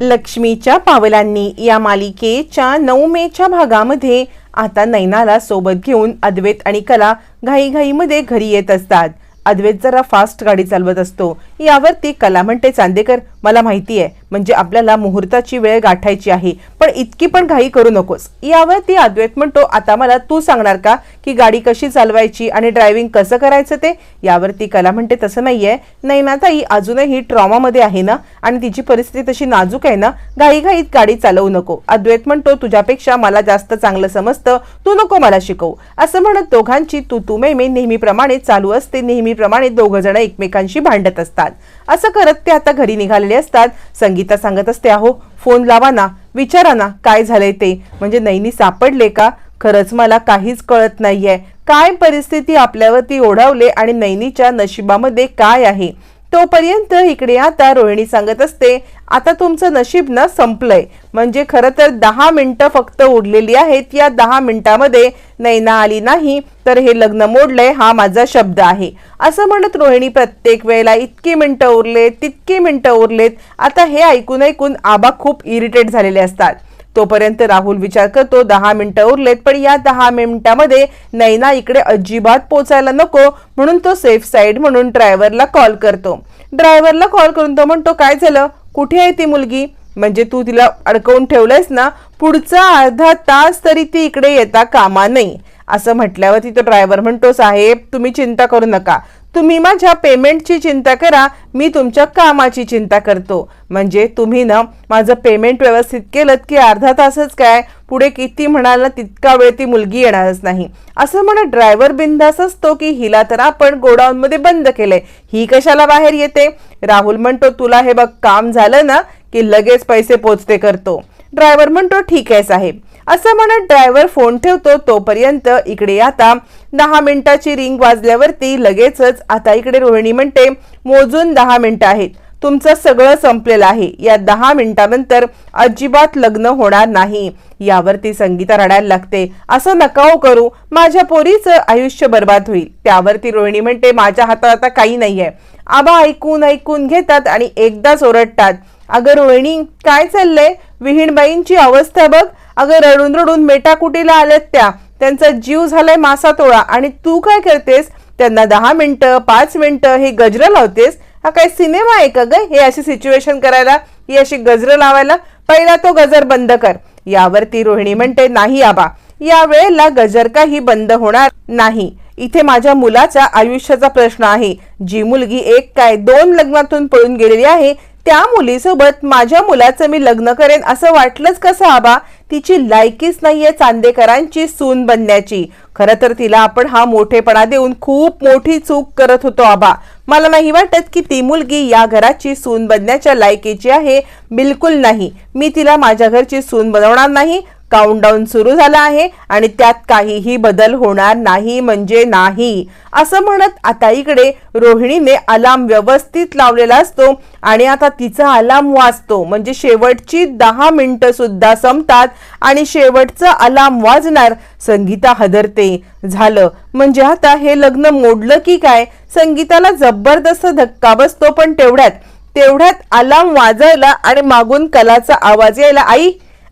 लक्ष्मीच्या पावलांनी या मालिकेच्या नऊ मेच्या भागामध्ये आता नैनाला सोबत घेऊन अद्वैत आणि कला घाईघाईमध्ये घरी येत असतात. अद्वैत जरा फास्ट गाडी चालवत असतो. यावरती कला म्हणते चांदेकर मला माहिती आहे. म्हणजे आपल्याला मुहूर्ताची वेळ गाठायची आहे. पण इतकी पण घाई करू नकोस. यावर ती अद्वैत म्हणतो आता मला तू सांगणार का की गाडी कशी चालवायची आणि ड्रायव्हिंग कसं करायचं ते? यावरती कला म्हणते तसं नाहीये. नाही ना ताई अजूनही ट्रॉमामध्ये आहे ना? आणि तिची परिस्थिती तशी नाजूक आहे ना? घाईघाईत गाडी चालवू नको. अद्वैत म्हणतो तुझ्यापेक्षा मला जास्त चांगलं समजतं. तू नको मला शिकवू. असं म्हणत दोघांची तू तू मे नेहमीप्रमाणे चालू असते. नेहमीप्रमाणे दोघ जण एकमेकांशी भांडत असतात. असं करत ते आता घरी निघालेले असतात. संगीता सांगत असते अहो फोन लावा ना विचारा ना काय झालंय ते? म्हणजे नैनी सापडले का? खरंच मला काहीच कळत नाहीये. काय परिस्थिती आपल्यावरती ओढावले आणि नैनीच्या नशिबामध्ये काय आहे? तोपर्यंत इकडे आता रोहिणी सांगत असते आता तुमचं नशीब ना संपलंय. म्हणजे खरं तर दहा मिनिटं फक्त उरलेली आहेत. या दहा मिनिटामध्ये नैना आली नाही तर हे लग्न मोडलंय हा माझा शब्द आहे. असं म्हणत रोहिणी प्रत्येक वेळेला इतकी मिनटं उरलेत तितकी मिनटं उरलेत. आता हे ऐकून ऐकून आबा खूप इरिटेट झालेले असतात. तोपर्यंत राहुल विचार करतो दहा मिनिटं उरलेत पण या दहा मिनिटामध्ये नैना इकडे अजिबात पोचायला नको म्हणून तो सेफ साईड म्हणून ड्रायव्हरला कॉल करतो. ड्रायव्हरला कॉल करून तो म्हणतो काय झालं? कुठे आहे ती मुलगी? म्हणजे तू तिला अडकवून ठेवलंयस ना पुढचा अर्धा तास तरी ती इकडे येता कामा नाही. असं म्हटल्यावर तिथं ड्रायव्हर म्हणतो साहेब तुम्ही चिंता करू नका. तुम्ही माझ्या पेमेंटची चिंता करा. मी तुमच्या कामाची चिंता करतो. म्हणजे तुम्ही ना माझं पेमेंट व्यवस्थित केलं की अर्धा तासच काय? पुढे किती म्हणाल ना तितका वेळ ती मुलगी येणारच नाही. असं म्हणत ड्रायव्हर बिंदास असतो की हिला तर आपण गोडाऊनमध्ये बंद केलंय. ही कशाला बाहेर येते? राहुल म्हणतो तुला हे बघ काम झालं ना की लगेच पैसे पोचते करतो. ड्रायव्हर म्हणतो ठीक आहे साहेब. असं म्हणत ड्रायव्हर फोन ठेवतो तोपर्यंत इकडे आता दहा मिनिटाची रिंग वाजल्यावरती लगेचच आता इकडे रोहिणी म्हणते मोजून दहा मिनिटं आहेत. तुमचं सगळं संपलेलं आहे. या दहा मिनिटानंतर अजिबात लग्न होणार नाही. यावरती संगीता रडायला लागते. असं नकाओ हो करू. माझ्या पोरीचं आयुष्य बर्बाद होईल. त्यावरती रोहिणी म्हणते माझ्या हातात आता काही नाही आहे आबा ऐकून ऐकून घेतात आणि एकदाच ओरडतात. अगं रोहिणी काय चाललंय? विहीणबाईंची अवस्था बघ. अगं रडून रडून मेटाकुटीला आल्यात त्या. त्यांचा जीव झालाय मासा तोळा आणि तू काय करतेस? त्यांना दहा मिनिटं पाच मिनिटं हे गजरं लावतेस? हा काय सिनेमा आहे का ग? हे अशी सिच्युएशन करायला ही अशी गजरं लावायला? पहिला तो गजर बंद कर. यावरती रोहिणी म्हणते नाही आबा. या वेळेला गजर काही बंद होणार नाही. इथे माझ्या मुलाचा आयुष्याचा प्रश्न आहे. जी मुलगी एक काय दोन लग्नातून पळून गेलेली आहे त्या मुलीसोबत माझ्या मुलाचं मी लग्न करेन असं वाटलंच कसं आबा? तिची लायकीच नाहीये चांदेकरांची सून बनण्याची. खरं तर तिला आपण हा मोठेपणा देऊन खूप मोठी चूक करत होतो आबा. मला नाही वाटत की ती मुलगी या घराची सून बनण्याच्या लायकीची आहे. बिलकुल नाही. मी तिला माझ्या घरची सून बनवणार नाही. काउंटडाऊन सुरू झाला आहे आणि त्यात काहीही बदल होणार नाही म्हणजे नाही. असं म्हणत आता इकडे रोहिणीने अलार्म व्यवस्थित लावलेला असतो आणि आता तिचा अलार्म वाजतो. म्हणजे शेवटची दहा मिनिटं सुद्धा संपतात आणि शेवटचा अलार्म वाजणार संगीता हदरते. झालं. म्हणजे आता हे लग्न मोडलं की काय? संगीताला जबरदस्त धक्का बसतो पण तेवढ्यात तेवढ्यात अलार्म वाजायला आणि मागून कलाचा आवाज यायला आई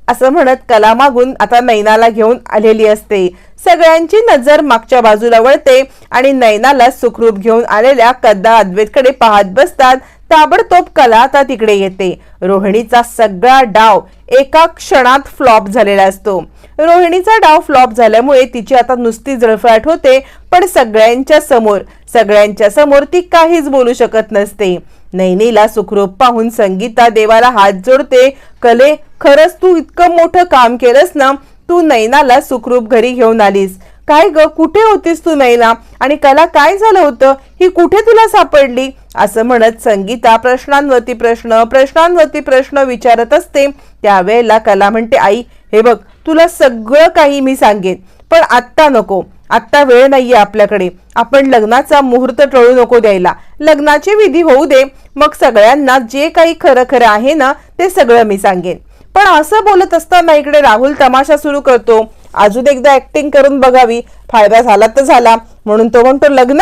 असं म्हणत कला मागून आता नैनाला घेऊन आलेली असते. सगळ्यांची नजर मागच्या बाजूला वळते आणि नैनाला सुखरूप घेऊन आलेल्या कद्दा अद्वेतकडे पाहत बसतात. ताबडतोब कला आता तिकडे येते. रोहिणीचा सगळा डाव एका क्षणात फ्लॉप झालेला असतो. रोहिणीचा डाव फ्लॉप झाल्यामुळे तिची आता नुसती जळफळाट होते पण सगळ्यांच्या समोर सगळ्यांच्या समोर ती काहीच बोलू शकत नसते. नैनीला सुखरूप पाहून संगीता देवाला हात जोडते. कले खरंच तू इतकं मोठं काम केलंस ना? तू नैनाला सुखरूप घरी घेऊन आलीस. काय ग कुठे होतीस तू नैना? आणि कला काय झालं होतं? ही कुठे तुला सापडली? असं म्हणत संगीता प्रश्नांवरती प्रश्न प्रश्नांवरती प्रश्न विचारत असते. त्यावेळेला कला म्हणते आई हे बघ तुला सगळं काही मी सांगेन पण आत्ता नको. आत्ता वेळ नाहीये आपल्याकडे. आपण लग्नाचा मुहूर्त टळू नको द्यायला. लग्नाची विधी होऊ दे. मग सगळ्यांना जे काही खरं खरं आहे ना ते सगळं मी सांगेन. पण असं बोलत असताना इकडे राहुल तमाशा सुरू करतो. अजून एकदा ऍक्टिंग करून बघावी. फायदा झाला तर झाला. म्हणून तो म्हणतो लग्न?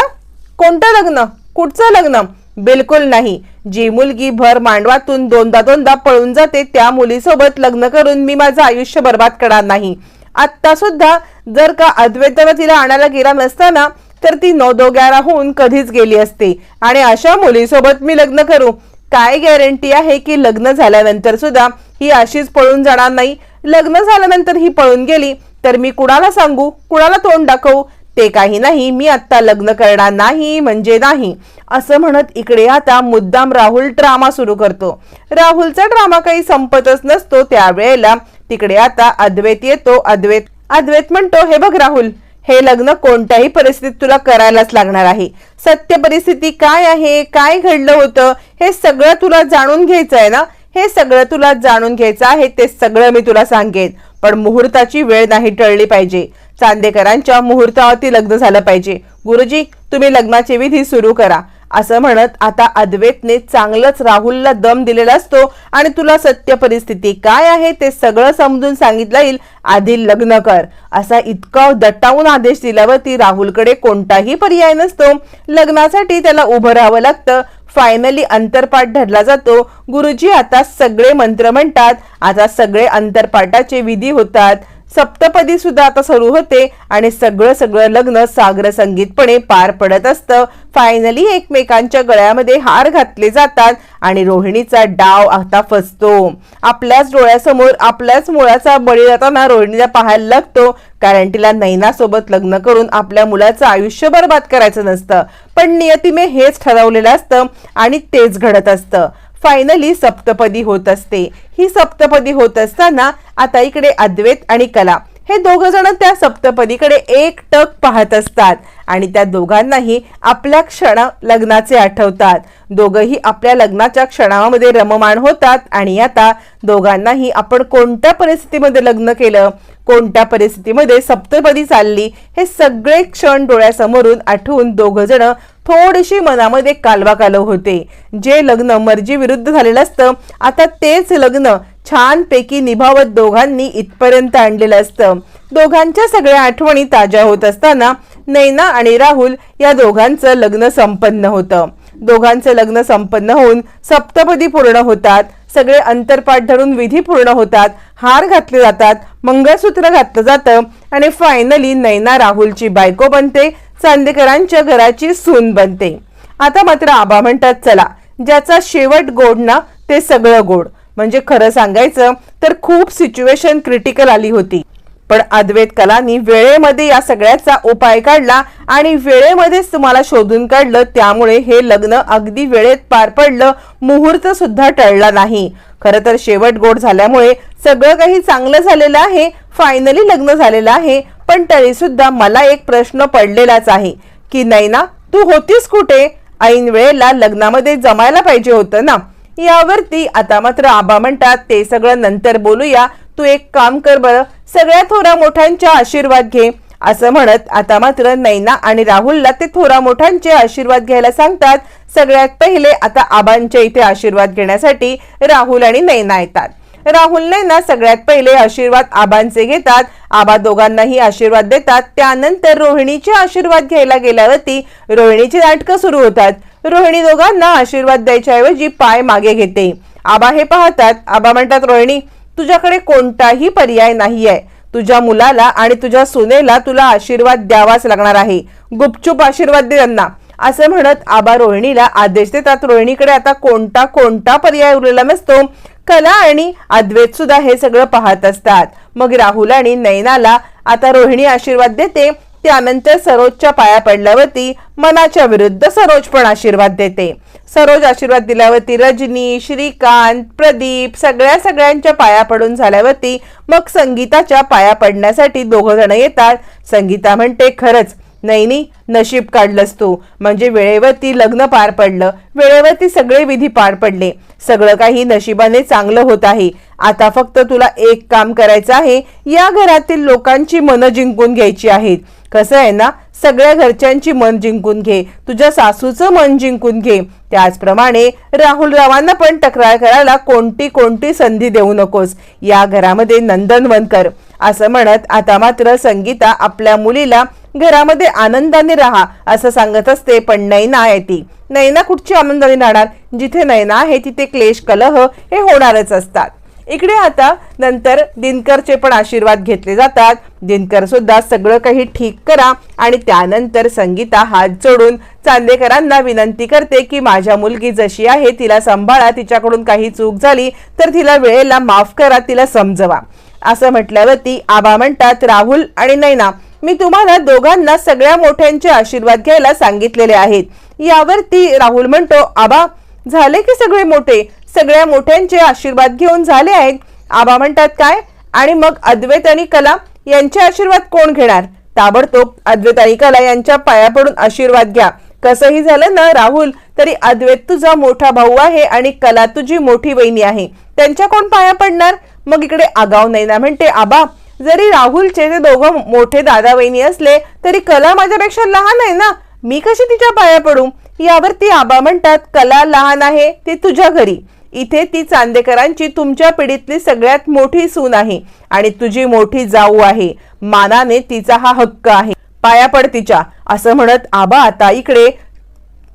कोणतं लग्न? कुठचं लग्न? बिलकुल नाही. जी मुलगी भर मांडवातून दोनदा दोनदा पळून जाते त्या मुलीसोबत लग्न करून मी माझं आयुष्य बर्बाद करणार नाही. आत्ता सुद्धा जर का अद्वैताला तिला आणायला गेला नसताना तर ती नौदोग्यारा होऊन कधीच गेली असते. आणि अशा मुलीसोबत मी लग्न करू. काय गॅरंटी आहे की लग्न झाल्यानंतर सुद्धा ही अशीच पळून जाणार नाही? लग्न झाल्यानंतर ही पळून गेली तर मी कुणाला सांगू? कुणाला तोंड दाखवू? ते काही नाही मी आत्ता लग्न करणार नाही म्हणजे नाही. असं म्हणत इकडे आता मुद्दाम राहुल ड्रामा सुरू करतो. राहुलचा ड्रामा काही संपतच नसतो त्यावेळेला तिकडे आता अद्वैत येतो अद्वैत. अद्वैत म्हणतो हे बघ राहुल हे लग्न कोणत्याही परिस्थितीत तुला करायलाच लागणार आहे. सत्य परिस्थिती काय आहे? काय घडलं होतं? हे सगळं तुला जाणून घ्यायचं आहे ना? हे सगळं तुला जाणून घ्यायचं आहे ते सगळं मी तुला सांगेन. पण मुहूर्ताची वेळ नाही टळली पाहिजे. चांदेकरांच्या मुहूर्तावरती लग्न झालं पाहिजे. गुरुजी तुम्ही लग्नाची विधी सुरू करा. असं म्हणत आता अद्वैतने चांगलंच राहुलला दम दिलेला असतो. आणि तुला सत्य परिस्थिती काय आहे ते सगळं समजून सांगितलं येईल. आधी लग्न कर. असा इतका दटावून आदेश दिल्यावरती राहुलकडे कोणताही पर्याय नसतो. लग्नासाठी त्याला उभं राहावं लागतं. फायनली अंतरपाठ धरला जातो. गुरुजी आता सगळे मंत्र म्हणतात. आता सगळे अंतरपाठाचे विधी होतात. सप्तपदी सुद्धा आता सुरू होते आणि सगळं सगळं लग्न सागर संगीतपणे पार पडत असतं. फायनली एकमेकांच्या गळ्यामध्ये हार घातले जातात आणि रोहिणीचा डाव आता फसतो. आपल्याच डोळ्यासमोर आपल्याच मुळाचा बळी जाताना रोहिणीला पाहायला लागतो. कारण तिला नैनासोबत लग्न करून आपल्या मुलाचं आयुष्य बर्बाद करायचं नसतं. पण नियतीने हेच ठरवलेलं असतं आणि तेच घडत असतं. फायनली सप्तपदी होत असते. ही सप्तपदी होत असताना आता इकडे अद्वैत आणि कला. हे दोघ जण त्या सप्तपदीकडे एक टक पाहत असतात आणि त्या दोघांनाही आपल्या क्षण लग्नाचे आठवतात. दोघंही आपल्या लग्नाच्या क्षणामध्ये रममाण होतात आणि आता दोघांनाही आपण कोणत्या परिस्थितीमध्ये लग्न केलं? कोणत्या परिस्थितीमध्ये सप्तपदी चालली? हे सगळे क्षण डोळ्यासमोरून आठवून दोघ जण थोडीशी मनामध्ये कालवा कालव होते. जे लग्न मर्जी विरुद्ध झालेलं असतं आता तेच लग्न छानपैकी निभावत दोघांनी इथपर्यंत आणलेलं असतं. दोघांच्या सगळ्या आठवणी ताज्या होत असताना नैना आणि राहुल या दोघांचं लग्न संपन्न होतं. दोघांचं लग्न संपन्न होऊन सप्तपदी पूर्ण होतात. सगळे अंतरपाठ धरून विधी पूर्ण होतात. हार घातले जातात. मंगळसूत्र घातलं जातं. आणि फायनली नैना राहुलची बायको बनते. चांदेकरांच्या घराची सून बनते. आता मात्र आबा म्हणतात चला ज्याचा शेवट गोड ना ते सगळं गोड. म्हणजे खरं सांगायचं तर खूप सिच्युएशन क्रिटिकल आली होती. पण अद्वैत कलानी वेळेमध्ये या सगळ्याचा उपाय काढला आणि वेळेमध्येच तुम्हाला शोधून काढलं त्यामुळे हे लग्न अगदी वेळेत पार पडलं मुहूर्त सुद्धा टळला नाही. खरं तर शेवट गोड झाल्यामुळे सगळं काही चांगलं झालेलं आहे फायनली लग्न झालेलं आहे पण तरी सुद्धा मला एक प्रश्न पडलेलाच आहे की नाही ना तू होतीस कुठे? ऐन वेळेला लग्नामध्ये जमायला पाहिजे होतं ना. यावरती आता मात्र आबा म्हणतात ते सगळं नंतर बोलूया. तू एक काम कर बरं. सगळ्या थोरा मोठ्यांच्या आशीर्वाद घे. असं म्हणत आता मात्र नैना आणि राहुलला ते थोरा मोठ्यांचे आशीर्वाद घ्यायला सांगतात. सगळ्यात पहिले आता आबांच्या इथे आशीर्वाद घेण्यासाठी राहुल आणि नैना येतात. राहुल नैना सगळ्यात पहिले आशीर्वाद आबांचे घेतात. आबा दोघांनाही आशीर्वाद देतात. त्यानंतर रोहिणीचे आशीर्वाद घ्यायला गेल्यावरती रोहिणीची नाटकं सुरू होतात. रोहिणी दोघांना आशीर्वाद द्यायच्याऐवजी पाय मागे घेते. आबा हे पाहतात आबा म्हणतात रोहिणी तुझ्याकडे कोणताही पर्याय नाही आहे तुझ्या मुलाला आणि तुझ्या सुनेला तुला आशीर्वाद द्यावाच लागणार आहे. गुपचूप आशीर्वाद दे त्यांना. असं म्हणत आबा रोहिणीला आदेश देतात. रोहिणीकडे आता कोणता कोणता पर्याय उरलेला नसतो. कला आणि अद्वैत सुद्धा हे सगळं पाहत असतात. मग राहुल आणि नैनाला आता रोहिणी आशीर्वाद देते. त्यानंतर सरोजच्या पाया पडल्यावरती मनाच्या विरुद्ध सरोज पण आशीर्वाद देते. सरोज आशीर्वाद दिल्यावरती रजनी श्रीकांत प्रदीप सगळ्या सगळ्यांच्या पाया पडून झाल्यावरती मग संगीताच्या पाया पडण्यासाठी दोघ जण येतात. संगीता म्हणते खरंच नैनी नशीब काढलंस तू. म्हणजे वेळेवरती लग्न पार पडलं. वेळेवरती सगळे विधी पार पडले. सगळं काही नशिबाने चांगलं होत आहे. आता फक्त तुला एक काम करायचं आहे. या घरातील लोकांची मनं जिंकून घ्यायची आहेत. कसं आहे ना सगळ्या घरच्यांची मन जिंकून घे. तुझ्या सासूचं मन जिंकून घे. त्याचप्रमाणे राहुल रावांना पण तक्रार करायला कोणती कोणती संधी देऊ नकोस. या घरामध्ये नंदनवन कर. असं म्हणत आता मात्र संगीता आपल्या मुलीला घरामध्ये आनंदाने राहा असं सांगत असते पण नैना येते नैना कुठची आनंदाने राहणार? जिथे नैना आहे तिथे क्लेश कलह हे होणारच असतात. इकडे आता नंतर दिनकरचे पण आशीर्वाद घेतले जातात. दिनकर सुद्धा सगळं काही ठीक करा आणि त्यानंतर संगीता हात जोडून चांदेकरांना विनंती करते की माझ्या मुलगी जशी आहे तिला सांभाळा तिच्याकडून काही चूक झाली तर तिला वेळेला माफ करा तिला समजवा. असं म्हटल्यावरती आबा म्हणतात राहुल आणि नैना मी तुम्हाला दोघांना सगळ्या मोठ्यांचे आशीर्वाद घ्यायला सांगितलेले आहेत. यावरती राहुल म्हणतो आबा झाले की सगळे मोठे? सगळ्या मोठ्यांचे आशीर्वाद घेऊन झाले आहेत. आबा म्हणतात काय? आणि मग अद्वैत आणि कला यांचे आशीर्वाद कोण घेणार? ताबडतोब अद्वैत आणि कला यांच्या पाया पडून आशीर्वाद घ्या. कसंही झालं ना राहुल तरी अद्वैत तुझा मोठा भाऊ आहे आणि कला तुझी मोठी वहिनी आहे. त्यांच्या कोण पाया पडणार? मग इकडे आगाव ना म्हणते आबा जरी राहुलचे ते दोघं मोठे दादा बहिणी असले तरी कला माझ्यापेक्षा लहान आहे ना? मी कशी तिच्या पाया पडू? यावरती आबा म्हणतात कला लहान आहे ते तुझ्या घरी. इथे ती चांदेकरांची तुमच्या पिढीतली सगळ्यात मोठी सून आहे आणि तुझी मोठी जाऊ आहे. मानाने तिचा हा हक्क आहे. पाया पड तिच्या. असं म्हणत आबा आता इकडे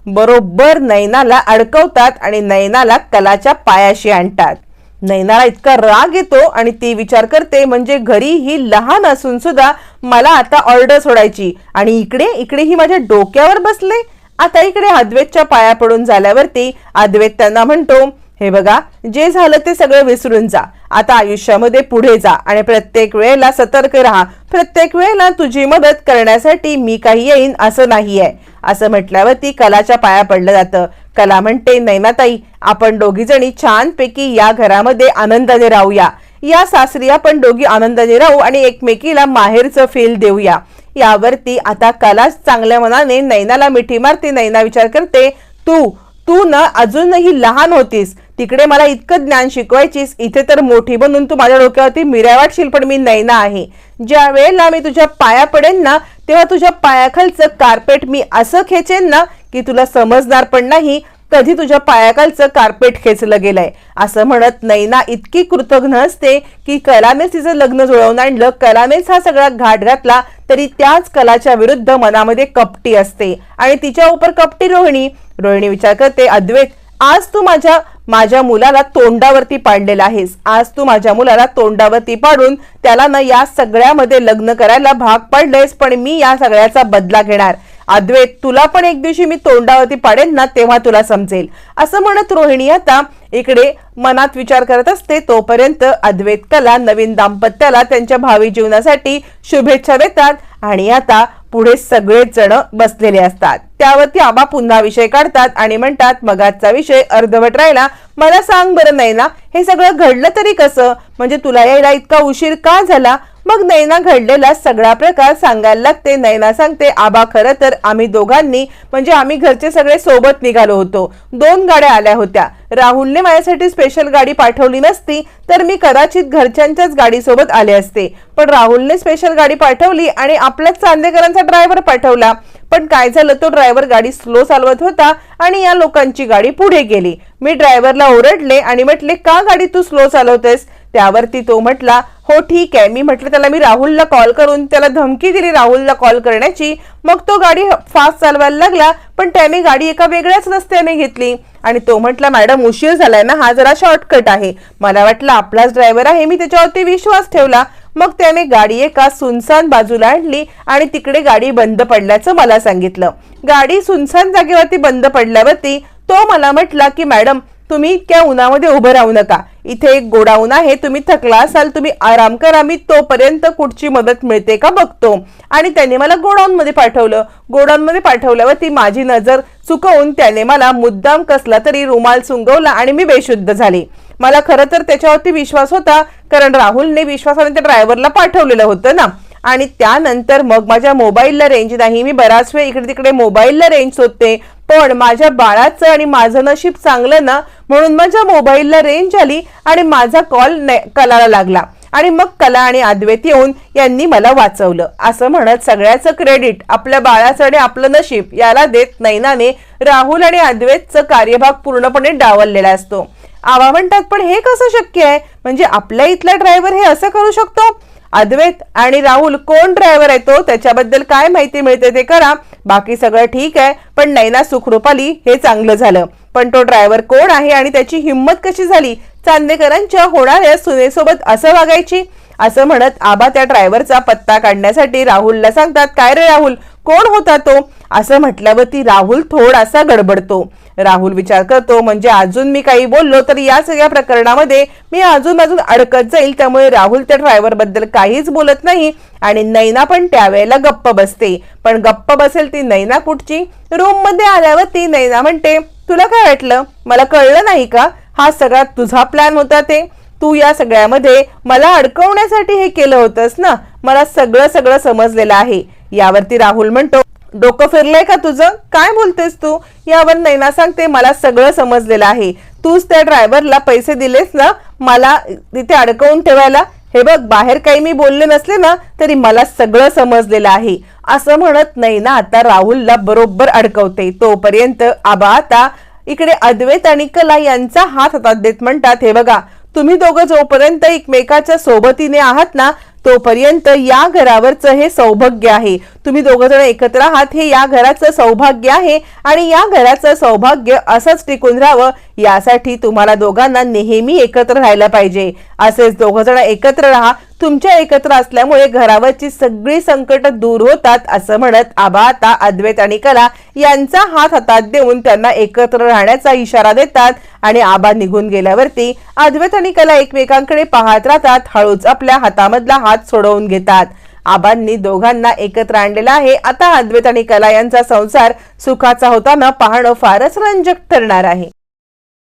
बरोबर नैनाला अडकवतात आणि नैनाला कलाच्या पायाशी आणतात. नैनाला इतका राग येतो आणि ती विचार करते म्हणजे घरी ही लहान असून सुद्धा मला आता ऑर्डर सोडायची आणि इकडे इकडे ही माझ्या डोक्यावर बसले. आता इकडे अद्वैतच्या पाया पडून झाल्यावरती अद्वैत त्यांना म्हणतो हे बघा जे झालं ते सगळं विसरून जा. आता आयुष्यामध्ये पुढे जा आणि प्रत्येक वेळेला सतर्क राहा. प्रत्येक वेळेला तुझी मदत करण्यासाठी मी काही येईन असं नाही आहे असं म्हटल्यावरती कलाच्या पाया पडलं जातं. कला म्हणते नैनाताई आपण दोघीजणी छानपैकी या घरामध्ये आनंदाने राहूया. या सासरी आपण दोघी आनंदाने राहू आणि एकमेकीला माहेरचं फील देऊया. यावरती आता कला चांगल्या मनाने नैनाला मिठी मारते नैना विचार करते तू तू ना अजूनही लहान होतीस. तिकडे मला इतकं ज्ञान शिकवायचीस. इथे तर मोठी बनून तू माझ्या डोक्यावरती मिऱ्या वाटशील पण मी नैना आहे. ज्या वेळेला मी तुझ्या पाया पडेन ना तेव्हा तुझ्या पायाखालचं कार्पेट मी असं खेचेन ना की तुला समजणार पण नाही कधी तुझ्या पायाखालचं कार्पेट खेचलं गेलंय. असं म्हणत नैना इतकी कृतज्ञ असते की कलानेच तिचं लग्न जुळवून आणलं. कलानेच हा सगळा घाट घातला तरी त्याच कलाच्या विरुद्ध मनामध्ये कपटी असते. आणि तिच्या उपर कपटी रोहिणी. रोहिणी विचार करते अद्वैत आज तू माझ्या माझ्या मुलाला तोंडावरती पाडलेला आहेस. आज तू माझ्या मुलाला तोंडावरती पाडून त्याला ना या सगळ्यामध्ये लग्न करायला भाग पाडलेस पण मी या सगळ्याचा बदला घेणार. अद्वैत तुला पण एक दिवशी मी तोंडावरती पाडेन ना तेव्हा तुला समजेल. असं म्हणत रोहिणी आता इकडे मनात विचार करत असते. तोपर्यंत अद्वैत कला नवीन दाम्पत्याला त्यांच्या भावी जीवनासाठी शुभेच्छा देतात आणि आता पुढे सगळेच जण बसलेले असतात. त्यावरती आबा पुन्हा विषय काढतात आणि म्हणतात मगाचा विषय अर्धवट राहिला. मला सांग बरं नैना हे सगळं घडलं तरी कसं? म्हणजे तुला यायला इतका उशीर का झाला? मग नैना घडलेला सगळा प्रकार सांगायला लागते. नैना सांगते आबा खरं तर आम्ही दोघांनी म्हणजे आम्ही घरचे सगळे सोबत निघालो होतो. दोन गाड्या आल्या होत्या. राहुलने माझ्यासाठी स्पेशल गाडी पाठवली नसती तर मी कदाचित घरच्यांच्याच गाडीसोबत आले असते. पण राहुलने स्पेशल गाडी पाठवली आणि आपल्याच चांदेकरांचा ड्रायव्हर पाठवला. पण काय झालं तो ड्रायव्हर गाडी स्लो चालवत होता आणि या लोकांची गाडी पुढे गेली. मी ड्रायव्हरला ओरडले आणि म्हटले का गाडी तू स्लो चालवतेस? त्यावरती तो म्हटला हो ठीक आहे. मी म्हटलं त्याला मी राहुलला कॉल करून त्याला धमकी दिली राहुलला कॉल करण्याची. मग तो गाडी फास्ट चालवायला लागला पण त्याने गाडी एका वेगळ्याच रस्त्याने घेतली. आणि तो म्हटला मॅडम उशीर झालाय ना हा जरा शॉर्टकट आहे. मला वाटलं आपलाच ड्रायव्हर आहे मी त्याच्यावरती विश्वास ठेवला. मग त्याने गाडी एका सुनसान बाजूला आणली आणि तिकडे गाडी बंद पडल्याचं मला सांगितलं. गाडी सुनसान जागेवरती बंद पडल्यावरती तो मला म्हटला की मॅडम तुम्ही इतक्या उन्हामध्ये उभं राहू नका. इथे एक गोडाऊन आहे तुम्ही थकला असाल तुम्ही आराम करा. मी तोपर्यंत कुठची मदत मिळते का बघतो. आणि त्याने मला गोडाऊन मध्ये पाठवलं. गोडाऊन मध्ये माझी नजर चुकवून त्याने मला मुद्दाम कसला तरी रुमाल सुंगवला आणि मी बेशुद्ध झाले. मला खरं तर त्याच्यावरती विश्वास होता कारण राहुलने विश्वासाने त्या ड्रायव्हरला पाठवलेलं होतं ना. आणि त्यानंतर मग माझ्या मोबाईलला रेंज नाही मी बराच वेळ इकडे तिकडे मोबाईलला रेंज होते पण माझ्या बाळाचं आणि माझं नशीब चांगलं ना म्हणून माझ्या मोबाईलला रेंज आली आणि माझा कॉल कलाला लागला. आणि मग कला आणि अद्वैत येऊन यांनी मला वाचवलं. असं म्हणत सगळ्याचं क्रेडिट आपल्या बाळाचं आणि आपलं नशीब याला देत नैनाने राहुल आणि अद्वैतचं कार्यभाग पूर्णपणे डावललेला असतो. आवा म्हणतात पण हे कसं शक्य आहे? म्हणजे आपल्या इथला ड्रायव्हर हे असं करू शकतो? अद्वैत आणि राहुल कोण ड्रायव्हर आहे तो? त्याच्याबद्दल काय माहिती मिळते ते करा. बाकी सगळं ठीक आहे पण नैना सुखरूपाली हे चांगलं झालं. पण तो ड्रायव्हर कोण आहे आणि त्याची हिंमत कशी झाली? चांदेकरांच्या होणाऱ्या सुनेसोबत असं वागायची? असं म्हणत आबा त्या ड्रायव्हरचा पत्ता काढण्यासाठी राहुलला सांगतात काय रे राहुल? कोण होता तो? असं म्हटल्यावरती राहुल थोडासा गडबडतो. राहुल विचार करतो म्हणजे अजून मी काही बोललो तर या सगळ्या प्रकरणामध्ये मी अजून अजून अडकत जाईल त्यामुळे राहुल त्या ड्रायव्हरबद्दल काहीच बोलत नाही आणि नैना पण त्यावेळेला गप्प बसते. पण गप्प बसेल ती नैना कुठची? रूममध्ये आल्यावर ती नैना म्हणते तुला काय वाटलं? मला कळलं नाही का? हा सगळा तुझा प्लॅन होता ते. तू या सगळ्यामध्ये मला अडकवण्यासाठी हे केलं होतंस ना? मला सगळं सगळं समजलेलं आहे. यावरती राहुल म्हणतो डोकं फिरलंय का तुझं? काय बोलतेस तू? यावर नैना सांगते मला सगळं समजलेलं आहे. तूच त्या ड्रायव्हरला पैसे दिलेस ना मला तिथे अडकवून ठेवायला? हे बघ बाहेर काही मी बोलले नसले ना तरी मला सगळं समजलेलं आहे. असं म्हणत नैना आता राहुलला बरोबर अडकवते. तोपर्यंत आबा आता इकडे अद्वैत आणि कला यांचा हात हातात देत म्हणतात हे बघा तुम्ही दोघं जोपर्यंत एकमेकाच्या सोबतीने आहात ना तोपर्यंत या घरावरचं हे सौभाग्य आहे. तुम्ही दोघं जण एकत्र आहात हे या घराचं सौभाग्य आहे आणि या घराचं सौभाग्य असंच टिकून राहावं यासाठी तुम्हाला दोघांना नेहमी एकत्र राहायला पाहिजे. असेच दोघं जण एकत्र राहा तुमच्या एकत्र असल्यामुळे घरावरची सगळी संकट दूर होतात असं म्हणत आबा आता अद्वैत आणि कला यांचा हात हातात देऊन त्यांना एकत्र राहण्याचा इशारा देतात आणि आबा निघून गेल्यावरती अद्वैत आणि कला एकमेकांकडे पाहत राहतात हळूच आपल्या हातामधला हात सोडवून घेतात. आबांनी दोघांना एकत्र आणलेला आहे. आता अद्वैत आणि कला यांचा संसार सुखाचा होताना पाहणं फारच रंजक ठरणार आहे.